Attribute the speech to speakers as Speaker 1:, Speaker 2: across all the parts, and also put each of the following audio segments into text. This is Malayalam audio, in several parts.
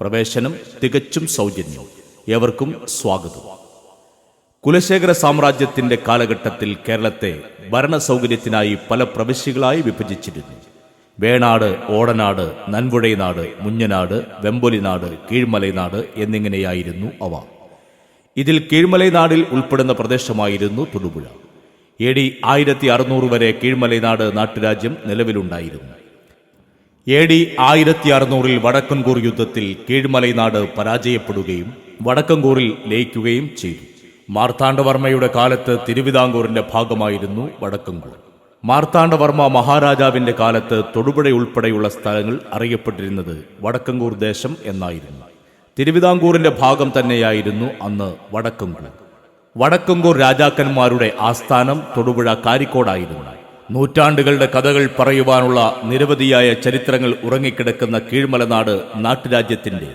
Speaker 1: പ്രവേശനം തികച്ചും സൗജന്യം. ഏവർക്കും സ്വാഗതം. കുലശേഖര സാമ്രാജ്യത്തിന്റെ കാലഘട്ടത്തിൽ കേരളത്തെ ഭരണസൗകര്യത്തിനായി പല പ്രവിശ്യകളായി വിഭജിച്ചിരുന്നു. വേണാട് ഓടനാട് നൻപുഴൈനാട് മുഞ്ഞനാട് വെമ്പൊലിനാട് കീഴ്മലൈനാട് എന്നിങ്ങനെയായിരുന്നു അവ. ഇതിൽ കീഴ്മലൈനാടിൽ ഉൾപ്പെടുന്ന പ്രദേശമായിരുന്നു തൊടുപുഴ. എ ഡി ആയിരത്തി അറുന്നൂറ് വരെ കീഴ്മലൈനാട് നാട്ടുരാജ്യം നിലവിലുണ്ടായിരുന്നു. എ ഡി ആയിരത്തി അറുന്നൂറിൽ വടക്കൻകൂർ യുദ്ധത്തിൽ കീഴ്മലൈനാട് പരാജയപ്പെടുകയും വടക്കൻകൂറിൽ ലയിക്കുകയും ചെയ്തു. മാർത്താണ്ഡവർമ്മയുടെ കാലത്ത് തിരുവിതാംകൂറിന്റെ ഭാഗമായിരുന്നു വടക്കൻകൂർ. മാർത്താണ്ഡവർമ്മ മഹാരാജാവിന്റെ കാലത്ത് തൊടുപുഴ ഉൾപ്പെടെയുള്ള സ്ഥലങ്ങൾ അറിയപ്പെട്ടിരുന്നത് വടക്കൻകൂർ ദേശം എന്നായിരുന്നു. തിരുവിതാംകൂറിന്റെ ഭാഗം തന്നെയായിരുന്നു അന്ന് വടക്കൻകൂർ. വടക്കൻകൂർ രാജാക്കന്മാരുടെ ആസ്ഥാനം തൊടുപുഴ കാരിക്കോടായിരുന്നു. നൂറ്റാണ്ടുകളുടെ കഥകൾ പറയുവാനുള്ള നിരവധിയായ ചരിത്രങ്ങൾ ഉറങ്ങിക്കിടക്കുന്ന കീഴ്മലനാട് നാട്ടുരാജ്യത്തിന്റെ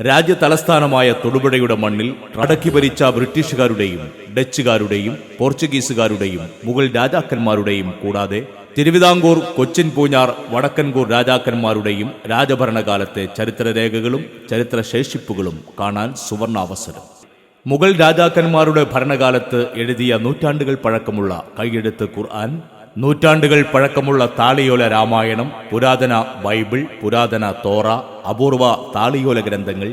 Speaker 1: രാജ്യതലസ്ഥാനമായ തൊടുപുഴയുടെ മണ്ണിൽ അടക്കി ഭരിച്ച ബ്രിട്ടീഷുകാരുടെയും ഡച്ചുകാരുടെയും പോർച്ചുഗീസുകാരുടെയും മുഗൾ രാജാക്കന്മാരുടെയും കൂടാതെ തിരുവിതാംകൂർ കൊച്ചിൻ പൂഞ്ഞാർ വടക്കൻകൂർ രാജാക്കന്മാരുടെയും രാജഭരണകാലത്തെ ചരിത്രരേഖകളും ചരിത്രശേഷിപ്പുകളും കാണാൻ സുവർണാവസരം. മുഗൾ രാജാക്കന്മാരുടെ ഭരണകാലത്ത് എഴുതിയ നൂറ്റാണ്ടുകൾ പഴക്കമുള്ള കൈയെഴുത്ത് ഖുർആൻ നൂറ്റാണ്ടുകൾ പഴക്കമുള്ള താളിയോല രാമായണം പുരാതന ബൈബിൾ പുരാതന തോറ അപൂർവ താളിയോല ഗ്രന്ഥങ്ങൾ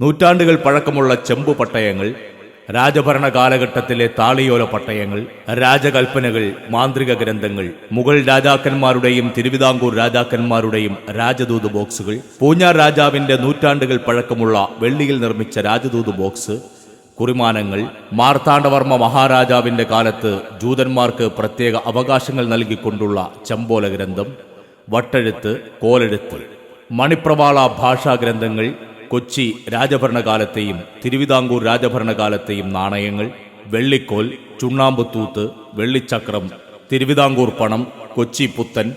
Speaker 1: നൂറ്റാണ്ടുകൾ പഴക്കമുള്ള ചെമ്പു പട്ടയങ്ങൾ രാജഭരണ കാലഘട്ടത്തിലെ താളിയോല പട്ടയങ്ങൾ രാജകൽപ്പനകൾ മാന്ത്രിക ഗ്രന്ഥങ്ങൾ മുഗൾ രാജാക്കന്മാരുടെയും തിരുവിതാംകൂർ രാജാക്കന്മാരുടെയും രാജദൂത് ബോക്സുകൾ പൂഞ്ഞാർ രാജാവിന്റെ നൂറ്റാണ്ടുകൾ പഴക്കമുള്ള വെള്ളിയിൽ നിർമ്മിച്ച രാജദൂത് ബോക്സ് കുറിമാനങ്ങൾ മാർത്താണ്ഡവർമ്മ മഹാരാജാവിന്റെ കാലത്ത് ജൂതന്മാർക്ക് പ്രത്യേക അവകാശങ്ങൾ നൽകിക്കൊണ്ടുള്ള ചമ്പോല ഗ്രന്ഥം വട്ടെഴുത്ത് കോലെഴുത്ത് മണിപ്രവാള ഭാഷാ ഗ്രന്ഥങ്ങൾ കൊച്ചി രാജഭരണകാലത്തെയും തിരുവിതാംകൂർ രാജഭരണകാലത്തെയും നാണയങ്ങൾ വെള്ളിക്കോൽ ചുണ്ണാമ്പുത്തൂത്ത് വെള്ളിച്ചക്രം തിരുവിതാംകൂർ പണം കൊച്ചി പുത്തൻ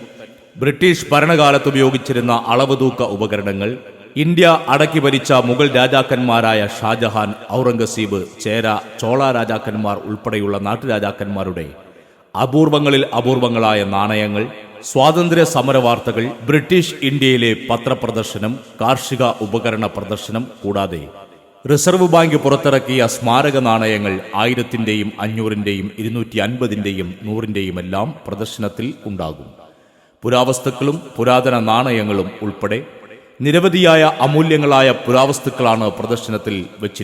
Speaker 1: ബ്രിട്ടീഷ് ഭരണകാലത്ത് ഉപയോഗിച്ചിരുന്ന അളവ് തൂക്ക ഉപകരണങ്ങൾ ഇന്ത്യ അടക്കി ഭരിച്ച മുഗൾ രാജാക്കന്മാരായ ഷാജഹാൻ ഔറംഗസീബ് ചേര ചോള രാജാക്കന്മാർ ഉൾപ്പെടെയുള്ള നാട്ടുരാജാക്കന്മാരുടെ അപൂർവങ്ങളിൽ അപൂർവങ്ങളായ നാണയങ്ങൾ സ്വാതന്ത്ര്യ സമര വാർത്തകൾ ബ്രിട്ടീഷ് ഇന്ത്യയിലെ പത്രപ്രദർശനം കാർഷിക ഉപകരണ പ്രദർശനം കൂടാതെ റിസർവ് ബാങ്ക് പുറത്തിറക്കിയ സ്മാരക നാണയങ്ങൾ ആയിരത്തിന്റെയും അഞ്ഞൂറിന്റെയും ഇരുന്നൂറ്റി അൻപതിന്റെയും നൂറിന്റെയും എല്ലാം പ്രദർശനത്തിൽ ഉണ്ടാകും. പുരാവസ്തുക്കളും പുരാതന നാണയങ്ങളും ഉൾപ്പെടെ നിരവധിയായ അമൂല്യങ്ങളായ പുരാവസ്തുക്കളാണ് പ്രദർശനത്തിൽ വെച്ചിരിക്കുന്നത്.